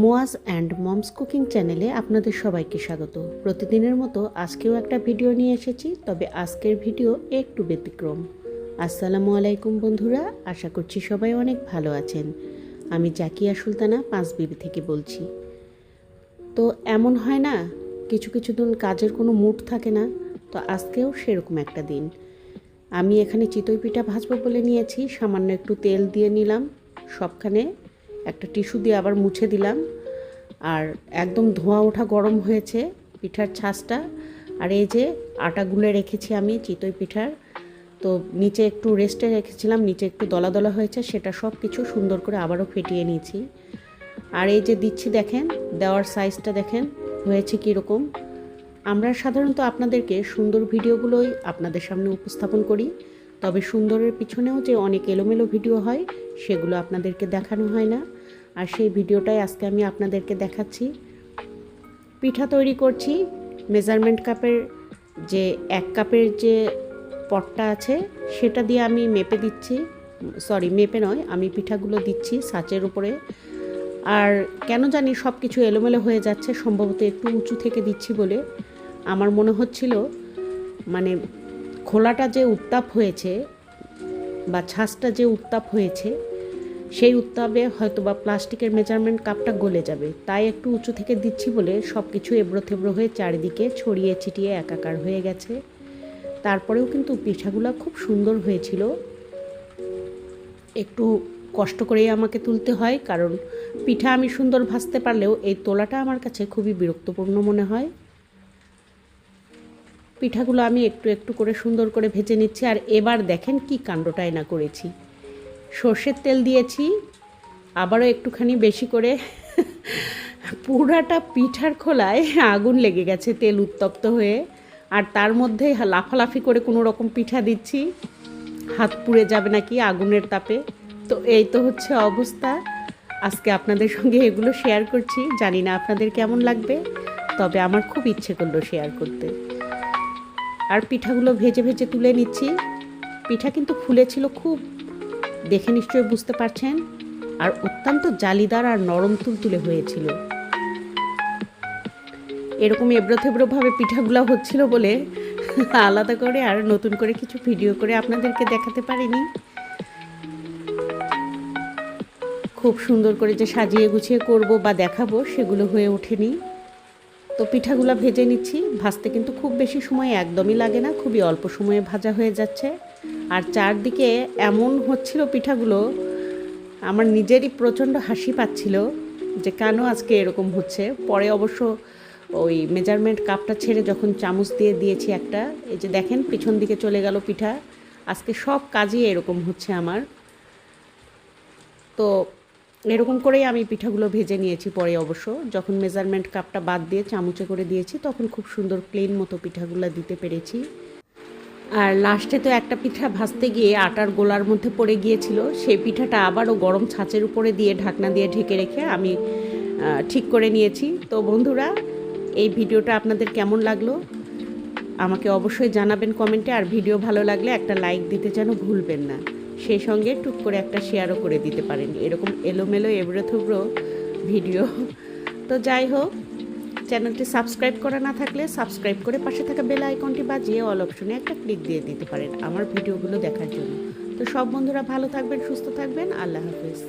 Muaz and moms cooking চ্যানেলে আপনাদের সবাইকে স্বাগত। প্রতিদিনের মতো আজকেও একটা ভিডিও নিয়ে এসেছি, তবে আজকের ভিডিও একটু ব্যতিক্রম। আসসালামু আলাইকুম বন্ধুরা, আশা করছি সবাই অনেক ভালো আছেন। আমি জাকিয়া সুলতানা, পাঁচ বিবি থেকে বলছি। তো এমন হয় না, কিছু কিছু দিন কাজের কোনো মুড থাকে না, তো আজকেও সেরকম একটা দিন। আমি এখানে চিতই পিঠা ভাজবো বলে নিয়েছি, সামান্য একটু তেল দিয়ে নিলাম, সবখানে একটা টিস্যু দিয়ে আবার মুছে দিলাম। আর একদম ধোঁয়া ওঠা গরম হয়েছে পিঠার ছাঁচটা। আর এই যে আটা গুলে রেখেছি আমি চিতই পিঠার। তো নিচে একটু রেস্টে রেখেছিলাম, নিচে একটু দলা দলা হয়েছে, সেটা সব কিছু সুন্দর করে আবারও ফেটিয়ে নিয়েছি। আর এই যে দিচ্ছি দেখেন, দেওয়ার সাইজটা দেখেন, হয়েছে কীরকম। আমরা সাধারণত আপনাদেরকে সুন্দর ভিডিওগুলোই আপনাদের সামনে উপস্থাপন করি। তবে সুন্দরের পিছনেও যে অনেক এলোমেলো ভিডিও হয়, সেগুলো আপনাদেরকে দেখানো হয় না। আর সেই ভিডিওটাই আজকে আমি আপনাদেরকে দেখাচ্ছি। পিঠা তৈরি করছি, মেজারমেন্ট কাপের যে এক কাপের যে পটটা আছে, সেটা দিয়ে আমি মেপে দিচ্ছি। সরি, মেপে নয়, আমি পিঠাগুলো দিচ্ছি সাচের উপরে। আর কেন জানি সব কিছু এলোমেলো হয়ে যাচ্ছে, সম্ভবত একটু উঁচু থেকে দিচ্ছি বলে। আমার মনে হচ্ছিল মানে খোলাটা যে উত্তাপ হয়েছে বা ছাঁচটা যে উত্তাপ হয়েছে, সেই উত্তাপে হয়তো বা প্লাস্টিকের মেজারমেন্ট কাপটা গলে যাবে। তাই একটু উঁচু থেকে দিচ্ছি বলে সব কিছু এবড়ো থেবড়ো হয়ে চারিদিকে ছড়িয়ে ছিটিয়ে একাকার হয়ে গেছে। তারপরেও কিন্তু পিঠাগুলো খুব সুন্দর হয়েছিল। একটু কষ্ট করেই আমাকে তুলতে হয়, কারণ পিঠা আমি সুন্দর ভাজতে পারলেও এই তোলাটা আমার কাছে খুবই বিরক্তপূর্ণ মনে হয়। পিঠাগুলো আমি একটু একটু করে সুন্দর করে ভেজে নিচ্ছি। আর এবার দেখেন কি কাণ্ডটাই না করেছি। সর্ষের তেল দিয়েছি, আবারও একটুখানি বেশি করে। পুরাটা পিঠার খোলায় আগুন লেগে গেছে, তেল উত্তপ্ত হয়ে। আর তার মধ্যে লাফালাফি করে কোনো রকম পিঠা দিচ্ছি। হাত পুড়ে যাবে নাকি আগুনের তাপে। তো এই তো হচ্ছে অবস্থা। আজকে আপনাদের সঙ্গে এগুলো শেয়ার করছি। জানি না আপনাদের কেমন লাগবে, তবে আমার খুব ইচ্ছে করল শেয়ার করতে। আর পিঠাগুলো ভেজে ভেজে তুলে নিচ্ছি। পিঠা কিন্তু ফুলেছিল খুব। দেখে নিশ্চয়ই বুঝতে পারছেন। আর অত্যন্ত জালিদার আর নরম তুলতুলে হয়েছিল। এরকম এবড়ো থেবড়োভাবে পিঠাগুলো হচ্ছিল বলে আলাদা করে আর নতুন করে কিছু ভিডিও করে আপনাদেরকে দেখাতে পারিনি। খুব সুন্দর করে যে সাজিয়ে গুছিয়ে করব বা দেখাবো সেগুলো হয়ে ওঠেনি। তো পিঠাগুলো ভেজে নিচ্ছি। ভাজতে কিন্তু খুব বেশি সময় একদমই লাগে না, খুবই অল্প সময়ে ভাজা হয়ে যাচ্ছে। আর চারদিকে এমন হচ্ছিল পিঠাগুলো, আমার নিজেরই প্রচণ্ড হাসি পাচ্ছিল যে কেন আজকে এরকম হচ্ছে। পরে অবশ্য ওই মেজারমেন্ট কাপটা ছেড়ে যখন চামচ দিয়ে দিয়েছি একটা, এই যে দেখেন পিছন দিকে চলে গেল পিঠা, আজকে সব কাজই এরকম হচ্ছে আমার। তো এরকম করেই আমি পিঠাগুলো ভেজে নিয়েছি পরে অবশ্য। যখন মেজারমেন্ট কাপটা বাদ দিয়ে চামচে করে দিয়েছি, তখন খুব সুন্দর প্লেন মতো পিঠাগুলো দিতে পেরেছি। আর লাস্টে তো একটা পিঠা ভাজতে গিয়ে আটার গোলার মধ্যে পড়ে গিয়েছিল। সেই পিঠাটা আবারও গরম ছাঁচের উপরে দিয়ে ঢাকনা দিয়ে ঢেকে রেখে আমি ঠিক করে নিয়েছি। তো বন্ধুরা, এই ভিডিওটা আপনাদের কেমন লাগল? আমাকে অবশ্যই জানাবেন কমেন্টে। আর ভিডিও ভালো লাগলে একটা লাইক দিতে যেন ভুলবেন না। সেই সঙ্গে টুক করে একটা শেয়ারও করে দিতে পারেন। এরকম এলোমেলো এবড়ো থুবড়ো ভিডিও তো যাই হোক, চ্যানেলটি সাবস্ক্রাইব করা না থাকলে সাবস্ক্রাইব করে পাশে থাকা বেল আইকনটি বাজিয়ে অল অপশনে একটা ক্লিক দিয়ে দিতে পারেন আমার ভিডিওগুলো দেখার জন্য। তো সব বন্ধুরা ভালো থাকবেন, সুস্থ থাকবেন, আল্লাহ হাফেজ।